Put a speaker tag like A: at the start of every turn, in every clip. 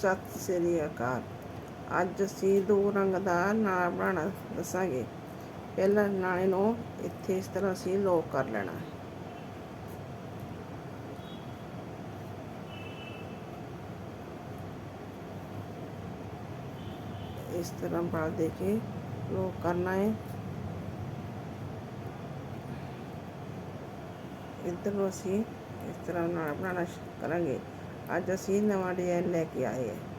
A: ਸਤਿ ਸ੍ਰੀ ਅਕਾਲ ਅੱਜ ਅਸੀਂ ਦੋ ਰੰਗ ਦਾ ਨਾਲਾ ਬਣਾਉਣਾ ਦੱਸਾਂਗੇ ਪਹਿਲਾਂ ਨਾਲੇ ਨੂੰ ਇੱਥੇ ਇਸ ਤਰ੍ਹਾਂ ਅਸੀਂ ਲੋਕ ਕਰ ਲੈਣਾ ਹੈ। ਇਸ ਤਰ੍ਹਾਂ ਬਲ ਦੇ ਕੇ ਲੋਕ ਕਰਨਾ ਹੈ ਇੱਧਰ ਨੂੰ ਅਸੀਂ ਇਸ ਤਰ੍ਹਾਂ ਨਾਲ ਬਣਾਉਣਾ ਸ਼ੁਰੂ ਕਰਾਂਗੇ ਅੱਜ ਅਸੀਂ ਨਵਾਂ ਡਿਜ਼ਾਈਨ ਲੈ ਕੇ ਆਏ ਹਾਂ।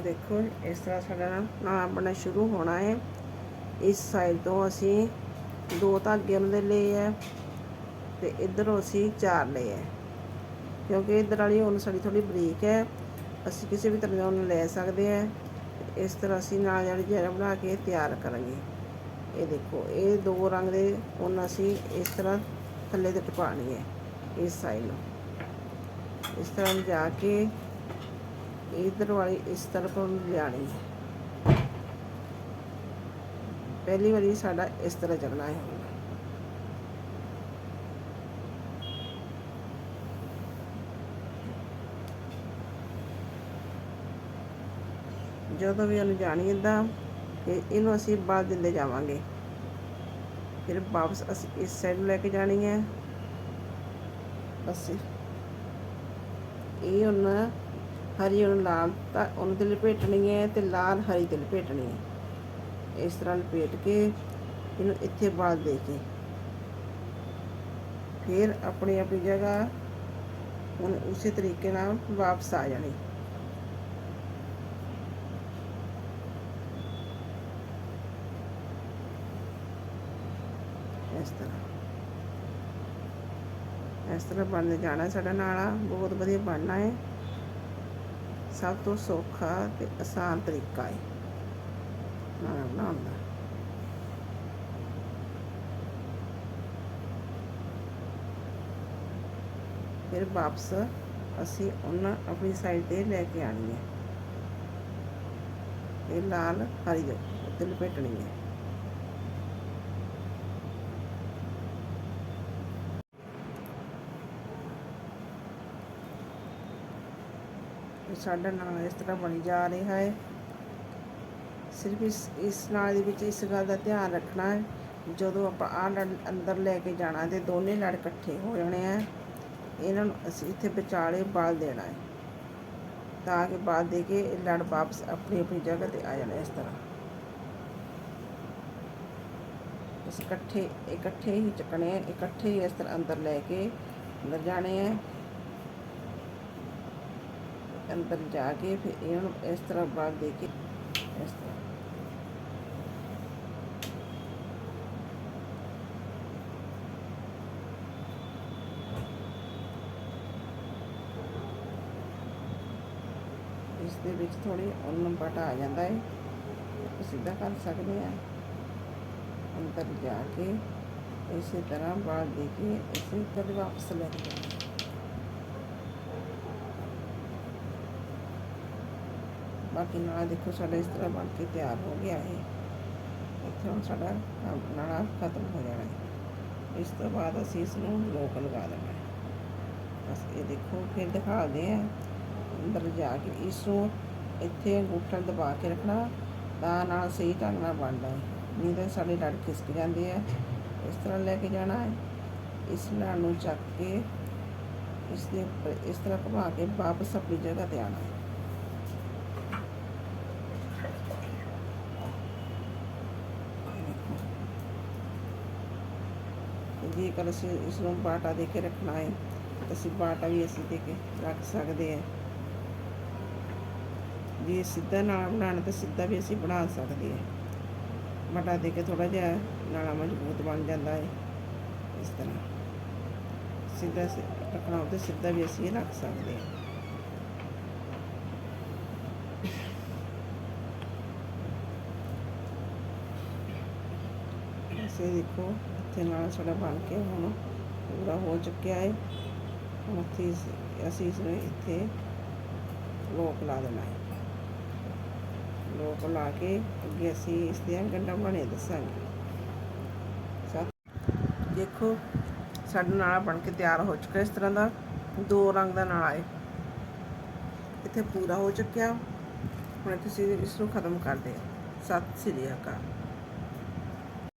A: ਇਹ ਦੇਖੋ, ਇਸ ਤਰ੍ਹਾਂ ਸਾਡਾ ਨਾਲਾ ਬਣਨਾ ਸ਼ੁਰੂ ਹੋਣਾ ਹੈ। ਇਸ ਸਾਈਡ ਤੋਂ ਅਸੀਂ ਦੋ ਧਾਗੇ ਉਹਨਾਂ ਦੇ ਲਏ ਹੈ ਤੇ ਇਧਰੋਂ ਅਸੀਂ ਚਾਰ ਲਏ ਹੈ। ਕਿਉਂਕਿ ਇਧਰ ਵਾਲੀ ਹੁਣ ਸਾਡੀ ਥੋੜੀ ਬਰੀਕ ਹੈ, ਅਸੀਂ ਕਿਸੇ ਵੀ ਤਰ੍ਹਾਂ ਦਾ ਉਹਨੂੰ ਲੈ ਸਕਦੇ ਹਾਂ। ਇਸ ਤਰ੍ਹਾਂ ਅਸੀਂ ਨਾਲ ਵਾਲੀ ਜਿਹੜਾ ਬਣਾ ਕੇ ਤਿਆਰ ਕਰਾਂਗੇ। ਇਹ ਦੇਖੋ, ਇਹ ਦੋ ਰੰਗ ਦੇ ਹੁਣ ਅਸੀਂ ਇਸ ਤਰ੍ਹਾਂ ਥੱਲੇ ਤੇ ਟਪਾਣੀ ਹੈ, ਇਸ ਸਾਈਡ ਨੂੰ। ਇਸ ਤਰ੍ਹਾਂ ਜਾ ਕੇ ਇਧਰ ਵਾਲੀ, ਇਸ ਤਰਫ ਨੂੰ ਲਿਆਣੀ ਹੈ। ਪਹਿਲੀ ਵਾਰੀ ਸਾਡਾ ਇਸ ਤਰ੍ਹਾਂ ਚੱਲਣਾ ਹੈ ਜਦੋਂ ਵੀ ਉਹਨੂੰ ਜਾਣੀ ਇਦਾਂ ਤੇ ਇਹਨੂੰ ਅਸੀਂ ਬਾਅਦ ਦਿੰਦੇ ਜਾਵਾਂਗੇ। ਫਿਰ ਵਾਪਸ ਅਸੀਂ ਇਸ ਸਾਈਡ ਲੈ ਕੇ ਜਾਣੀ ਹੈ। ਬਸ ਇਹ ਹੁਣ ਹਰੀ ਉਹਨੂੰ ਲਾਲ ਤਾਂ ਉਹਨੂੰ ਤੇ ਲਪੇਟਣੀ ਹੈ ਤੇ ਲਾਲ ਹਰੀ ਤੇ ਲਪੇਟਣੀ ਹੈ। ਇਸ ਤਰ੍ਹਾਂ ਲਪੇਟ ਕੇ ਇਹਨੂੰ ਇੱਥੇ ਬਾਲ ਦੇ ਕੇ ਫਿਰ ਆਪਣੀ ਆਪਣੀ ਜਗ੍ਹਾ ਹੁਣ ਉਸੇ ਤਰੀਕੇ ਨਾਲ ਵਾਪਸ ਆ ਜਾਣੀ। ਇਸ ਤਰ੍ਹਾਂ। ਇਸ ਤਰ੍ਹਾਂ ਬਣਦੇ ਜਾਣਾ ਸਾਡਾ ਨਾਲਾ, ਬਹੁਤ ਵਧੀਆ ਬਣਨਾ ਹੈ। ਸਭ ਤੋਂ ਸੌਖਾ ਤੇ ਆਸਾਨ ਤਰੀਕਾ ਹੈ ਨਾਲਾ ਬਣਾਉਣ ਦਾ ਫਿਰ ਵਾਪਸ ਅਸੀਂ ਉਹਨਾਂ ਆਪਣੀ ਸਾਈਡ ਤੇ ਲੈ ਕੇ ਆਣੀ ਹੈ ਇਹ ਲਾਲ ਹਰੀ ਉੱਤੇ ਲਪੇਟਣੀ ਹੈ ਸਾਡਾ ਨਾਲ ਇਸ ਤਰ੍ਹਾਂ ਬਣੀ ਜਾ ਰਿਹਾ ਹੈ। ਸਿਰਫ ਇਸ ਇਸ ਨਾਲ ਦੇ ਵਿੱਚ ਇਸ ਗੱਲ ਦਾ ਧਿਆਨ ਰੱਖਣਾ ਹੈ, ਜਦੋਂ ਆਪਾਂ ਆਹ ਲੜ, ਅੰਦਰ ਲੈ ਕੇ ਜਾਣਾ ਤੇ ਦੋਨੇ ਲੜ ਇਕੱਠੇ ਹੋ ਜਾਣੇ ਆ, ਇਹਨਾਂ ਨੂੰ ਅਸੀਂ ਇੱਥੇ ਵਿਚਾਲੇ ਬਾਲ ਦੇਣਾ ਹੈ, ਤਾਂ ਕਿ ਬਾਲ ਦੇ ਕੇ ਇਹ ਲੜ ਵਾਪਸ ਆਪਣੀ ਆਪਣੀ ਜਗ੍ਹਾ ਤੇ ਆ ਜਾਣਾ ਇਸ ਤਰ੍ਹਾਂ। ਬਸ ਇਕੱਠੇ ਇਕੱਠੇ ਹੀ ਚੱਕਣੇ ਆ, ਇਕੱਠੇ ਹੀ ਇਸ ਤਰ੍ਹਾਂ ਅੰਦਰ ਲੈ ਕੇ ਅੰਦਰ ਜਾਣੇ ਆ। ਅੰਦਰ ਜਾ ਕੇ ਫਿਰ ਇਹਨਾਂ ਇਸ ਤਰ੍ਹਾਂ ਬਾਲ ਦੇ ਕੇ ਇਸ ਤਰ੍ਹਾਂ। ਇਸ ਦੇ ਵਿੱਚ ਥੋੜੀ ਉੱਨ ਬਟਾ ਆ ਜਾਂਦਾ ਹੈ ਸਿੱਧਾ ਕਰ ਸਕਦੇ ਹਾਂ। ਅੰਦਰ ਜਾ ਕੇ ਇਸੇ ਤਰ੍ਹਾਂ ਬਾਲ ਦੇ ਕੇ ਇਸੇ ਤਰ੍ਹਾਂ ਵਾਪਸ ਲੈ ਕੇ। ਬਾਕੀ ਨਾਲਾ ਦੇਖੋ ਸਾਡਾ ਇਸ ਤਰ੍ਹਾਂ ਬਣ ਕੇ ਤਿਆਰ ਹੋ ਗਿਆ ਹੈ ਇੱਥੇ ਹੁਣ ਸਾਡਾ ਕੰਮ ਨਾਲਾ ਖਤਮ ਹੋ ਜਾਣਾ ਹੈ। ਇਸ ਤੋਂ ਬਾਅਦ ਅਸੀਂ ਇਸ ਨੂੰ ਲੋਕ ਲਗਾ ਦੇਣਾ ਹੈ। ਬਸ ਇਹ ਦੇਖੋ, ਫਿਰ ਦਿਖਾਉਂਦੇ ਆ ਅੰਦਰ ਜਾ ਕੇ ਇਸ ਨੂੰ ਇੱਥੇ ਅੰਗੂਠਾ ਦਬਾ ਕੇ ਰੱਖਣਾ, ਤਾਂ ਨਾਲ ਸਹੀ ਢੰਗ ਨਾਲ ਬਣਦਾ ਹੈ। ਨਹੀਂ ਤਾਂ ਸਾਡੇ ਲੜ ਖਿਸਕ ਜਾਂਦੇ ਆ। ਇਸ ਤਰ੍ਹਾਂ ਲੈ ਕੇ ਜਾਣਾ ਹੈ। ਇਸ ਲੜ ਨੂੰ ਚੱਕ ਕੇ ਇਸ ਦੇ ਉੱਪਰ ਇਸ ਤਰ੍ਹਾਂ ਘੁਮਾ ਕੇ ਵਾਪਸ ਆਪਣੀ ਜਗ੍ਹਾ ਤੇ ਆਣਾ जेकर असं उस आटा दे के रखना है। तो अस आटा भी असं दे के रख सकते हैं। जो सीधा ना बना तो सीधा भी असं बना सकते हैं। आटा दे के थोड़ा जहा नाला मज़बूत बन जाता है, इस तरह। सीधा रखना तो सीधा भी असं रख सकते हैं। देखो ਇੱਥੇ ਨਾਲ ਸਾਡਾ ਬਣ ਕੇ ਹੁਣ ਪੂਰਾ ਹੋ ਚੁੱਕਿਆ ਹੈ ਹੁਣ ਇੱਥੇ ਅਸੀਂ ਇਸ ਨੂੰ ਇੱਥੇ ਲੋਕ ਲਾ ਦੇਣਾ ਹੈ ਲੋਕ ਲਾ ਕੇ ਅੱਗੇ ਅਸੀਂ ਇਸ ਦੀਆਂ ਗੰਢਾਂ ਬਣੇ ਦੱਸਾਂਗੇ। ਦੇਖੋ, ਸਾਡਾ ਨਾਲਾ ਬਣ ਕੇ ਤਿਆਰ ਹੋ ਚੁੱਕਾ ਇਸ ਤਰ੍ਹਾਂ ਦਾ। ਦੋ ਰੰਗ ਦਾ ਨਾਲਾ ਹੈ ਇੱਥੇ ਪੂਰਾ ਹੋ ਚੁੱਕਿਆ। ਹੁਣ ਤੁਸੀਂ ਇਸ ਨੂੰ ਖਤਮ ਕਰਦੇ ਹਾਂ। ਸਤਿ ਸ੍ਰੀ ਅਕਾਲ।